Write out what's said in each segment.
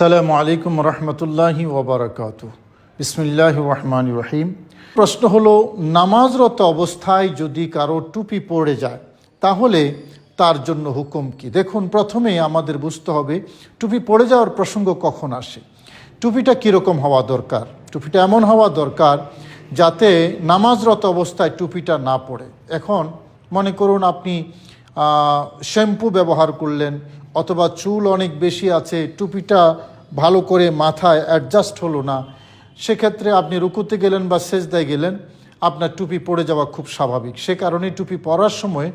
সালামু আলাইকুম রহমতুল্লাহি ওবরাকাত বিসমিল্লাহ রহমান রহিম। প্রশ্ন হলো, নামাজরত অবস্থায় যদি কারও টুপি পড়ে যায়, তাহলে তার জন্য হুকুম কি? দেখুন, প্রথমে আমাদের বুঝতে হবে, টুপি পড়ে যাওয়ার প্রসঙ্গ কখন আসে? টুপিটা কীরকম হওয়া দরকার? টুপিটা এমন হওয়া দরকার যাতে নামাজরত অবস্থায় টুপিটা না পড়ে। এখন মনে করুন, আপনি শ্যাম্পু ব্যবহার করলেন, অথবা চুল অনেক বেশি আছে, টুপিটা ভালো করে মাথায় অ্যাডজাস্ট হলো না, সেক্ষেত্রে আপনি রুকুতে গেলেন বা সেজদায় গেলেন, আপনার টুপি পড়ে যাওয়া খুব স্বাভাবিক। সে কারণে টুপি পরার সময়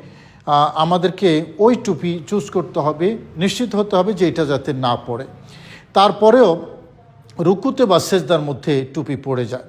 আমাদেরকে ওই টুপি চুজ করতে হবে, নিশ্চিত হতে হবে যে এটা যাতে না পড়ে। তারপরেও রুকুতে বা সেজদার মধ্যে টুপি পড়ে যায়।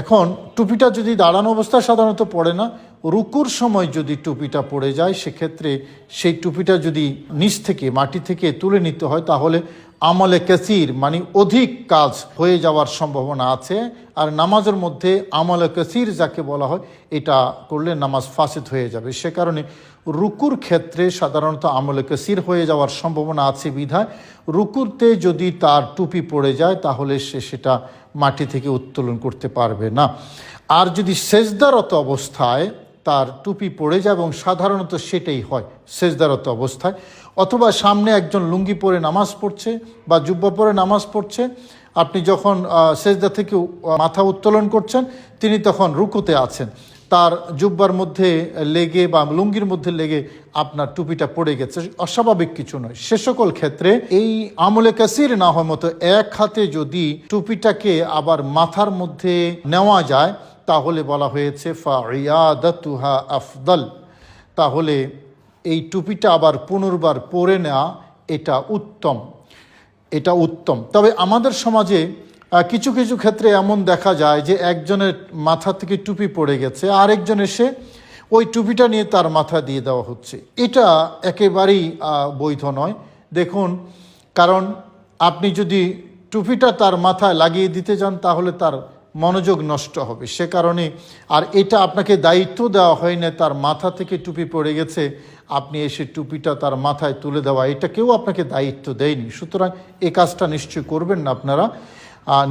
এখন টুপিটা যদি দাঁড়ানো অবস্থায় সাধারণত পড়ে না রুকুর সময় যদি টুপিটা পড়ে যায়, সেক্ষেত্রে সেই টুপিটা যদি নিচ থেকে, মাটি থেকে তুলে নিতে হয়, তাহলে আমলে কাসির মানে অধিক কাজ হয়ে যাওয়ার সম্ভাবনা আছে। আর নামাজের মধ্যে আমলে কাসির যাকে বলা হয়, এটা করলে নামাজ ফাসিদ হয়ে যাবে। সে কারণে রুকুর ক্ষেত্রে সাধারণত আমলে কাসির হয়ে যাওয়ার সম্ভাবনা আছে বিধায়। রুকুরতে যদি তার টুপি পড়ে যায়, তাহলে সে সেটা মাটি থেকে উত্তোলন করতে পারবে না। আর যদি সেজদারত অবস্থায় তার টুপি পড়ে যায় এবং সাধারণত সেটাই হয়, সেজদারত অবস্থায়। অথবা সামনে একজন লুঙ্গি পরে নামাজ পড়ছে বা জুব্বা পরে নামাজ পড়ছে, আপনি যখন সেজদা থেকে মাথা উত্তোলন করছেন, তিনি তখন রুকুতে আছেন। তার জুব্বার মধ্যে লেগে বা লুঙ্গির মধ্যে লেগে আপনার টুপিটা পড়ে গেছে। অস্বাভাবিক কিছু নয়। সে সকল ক্ষেত্রে এই আমলে কাসির না হওয়ার মতো এক হাতে যদি টুপিটাকে আবার মাথার মধ্যে নেওয়া যায় তাহলে বলা হয়েছে, ফাইয়াদাতুহা আফদল। তাহলে এই টুপিটা আবার পুনর্বার পরে নেওয়া, এটা উত্তম। এটা উত্তম। তবে আমাদের সমাজে কিছু কিছু ক্ষেত্রে এমন দেখা যায় যে একজনের মাথা থেকে টুপি পড়ে গেছে, আরেকজন এসে ওই টুপিটা নিয়ে তার মাথা দিয়ে দেওয়া হচ্ছে। এটা একেবারেই বৈধ নয়। দেখুন, কারণ আপনি যদি টুপিটা তার মাথায় লাগিয়ে দিতে যান তাহলে তার মনোযোগ নষ্ট হবে। সে কারণে আর এটা আপনাকে দায়িত্ব দেওয়া হয় না, তার মাথা থেকে টুপি পড়ে গেছে, আপনি এসে টুপিটা তার মাথায় তুলে দেওয়া। এটা কেউ আপনাকে দায়িত্ব দেয়নি। সুতরাং এ কাজটা নিশ্চয় করবেন না আপনারা।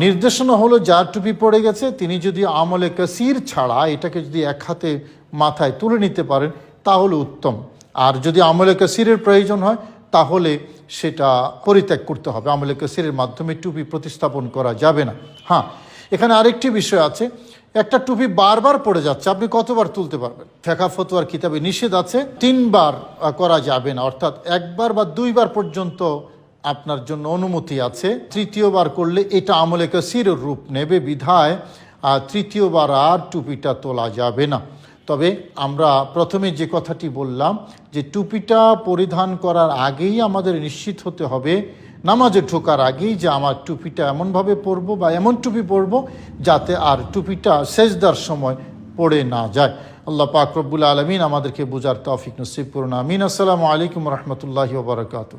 নির্দেশনা হলো যার টুপি পড়ে গেছে, তিনি যদি আমলে কাসির ছাড়া এটাকে যদি এক হাতে মাথায় তুলে নিতে পারেন, তাহলে উত্তম। আর যদি আমলে কাসিরের প্রয়োজন হয়, তাহলে সেটা পরিত্যাগ করতে হবে। আমলে কাসিরের মাধ্যমে টুপি প্রতিস্থাপন করা যাবে না। হ্যাঁ এখানে আরেকটি বিষয় আছে। একটা টুপি বারবার পড়ে যাচ্ছে, আপনি কতবার তুলতে পারবেন? ফেকা ফতোয়ার কিতাবে নিষেধ আছে, তিনবার করা যাবে না। অর্থাৎ একবার বা দুইবার পর্যন্ত আপনার জন্য অনুমতি আছে। তৃতীয়বার করলে এটা আমলে কাসির রূপ নেবে বিধায়, আর তৃতীয়বার আর টুপিটা তোলা যাবে না। তবে আমরা প্রথমে যে কথাটি বললাম, যে টুপিটা পরিধান করার আগেই আমাদের নিশ্চিত হতে হবে নামাজে ঢোকার আগেই যে আমার টুপিটা এমনভাবে পরবো বা এমন টুপি পরবো যাতে আর টুপিটা সেজদার সময় পড়ে না যায়। আল্লাহ পাক রব্বুল আলমিন আমাদেরকে বুঝার তফিক নসিব করুন। আমিন। আসসালামু আলাইকুম রহমতুল্লাহি ওবরাকাতু